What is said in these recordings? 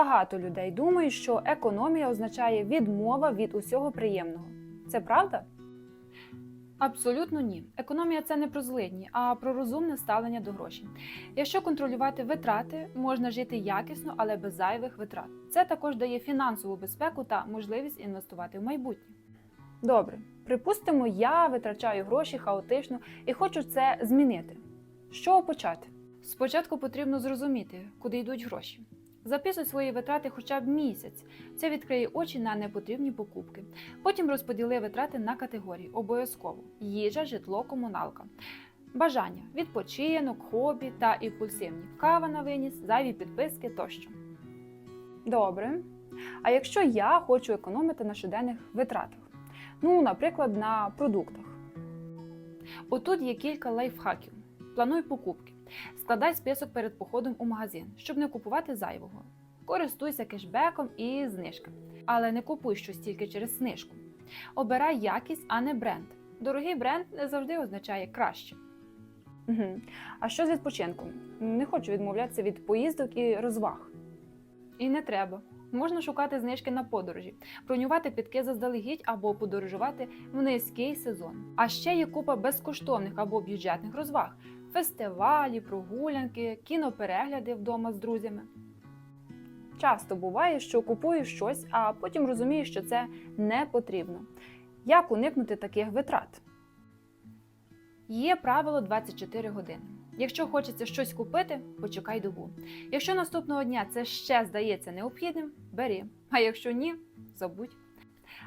Багато людей думають, що економія означає відмова від усього приємного. Це правда? Абсолютно ні. Економія це не про злидні, а про розумне ставлення до грошей. Якщо контролювати витрати, можна жити якісно, але без зайвих витрат. Це також дає фінансову безпеку та можливість інвестувати в майбутнє. Добре, припустимо, я витрачаю гроші хаотично і хочу це змінити. Чого почати? Спочатку потрібно зрозуміти, куди йдуть гроші. Записуй свої витрати хоча б місяць. Це відкриє очі на непотрібні покупки. Потім розподіли витрати на категорії обов'язково: їжа, житло, комуналка. Бажання, відпочинок, хобі та імпульсивні, кава на виніс, зайві підписки тощо. Добре. А якщо я хочу економити на щоденних витратах? Ну, наприклад, на продуктах. Отут є кілька лайфхаків. Плануй покупки. Складай список перед походом у магазин, щоб не купувати зайвого. Користуйся кешбеком і знижками. Але не купуй щось тільки через знижку. Обирай якість, а не бренд. Дорогий бренд не завжди означає краще. Угу. А що з відпочинком? Не хочу відмовлятися від поїздок і розваг. І не треба. Можна шукати знижки на подорожі, бронювати підки заздалегідь або подорожувати в низький сезон. А ще є купа безкоштовних або бюджетних розваг: фестивалі, прогулянки, кіноперегляди вдома з друзями. Часто буває, що купую щось, а потім розумію, що це не потрібно. Як уникнути таких витрат? Є правило 24 години. Якщо хочеться щось купити, почекай добу. Якщо наступного дня це ще здається необхідним, бери. А якщо ні, забудь.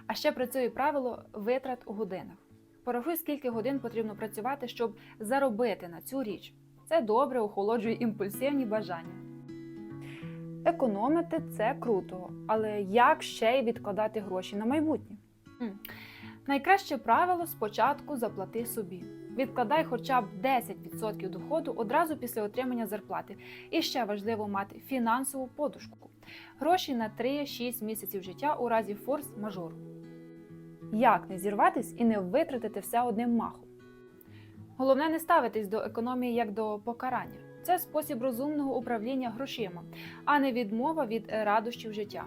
А ще працює правило витрат у годинах. Порахуй, скільки годин потрібно працювати, щоб заробити на цю річ. Це добре охолоджує імпульсивні бажання. Економити це круто, але як ще й відкладати гроші на майбутнє? Найкраще правило спочатку заплати собі. Відкладай хоча б 10% доходу одразу після отримання зарплати. І ще важливо мати фінансову подушку. Гроші на 3-6 місяців життя у разі форс-мажору. Як не зірватись і не витратити все одним махом? Головне не ставитись до економії як до покарання. Це спосіб розумного управління грошима, а не відмова від радощів життя.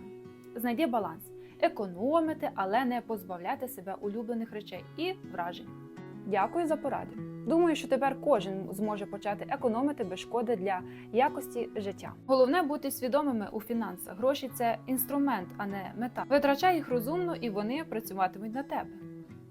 Знайди баланс, економити, але не позбавляти себе улюблених речей і вражень. Дякую за пораду. Думаю, що тепер кожен зможе почати економити без шкоди для якості життя. Головне бути свідомими у фінансах. Гроші це інструмент, а не мета. Витрачай їх розумно, і вони працюватимуть на тебе.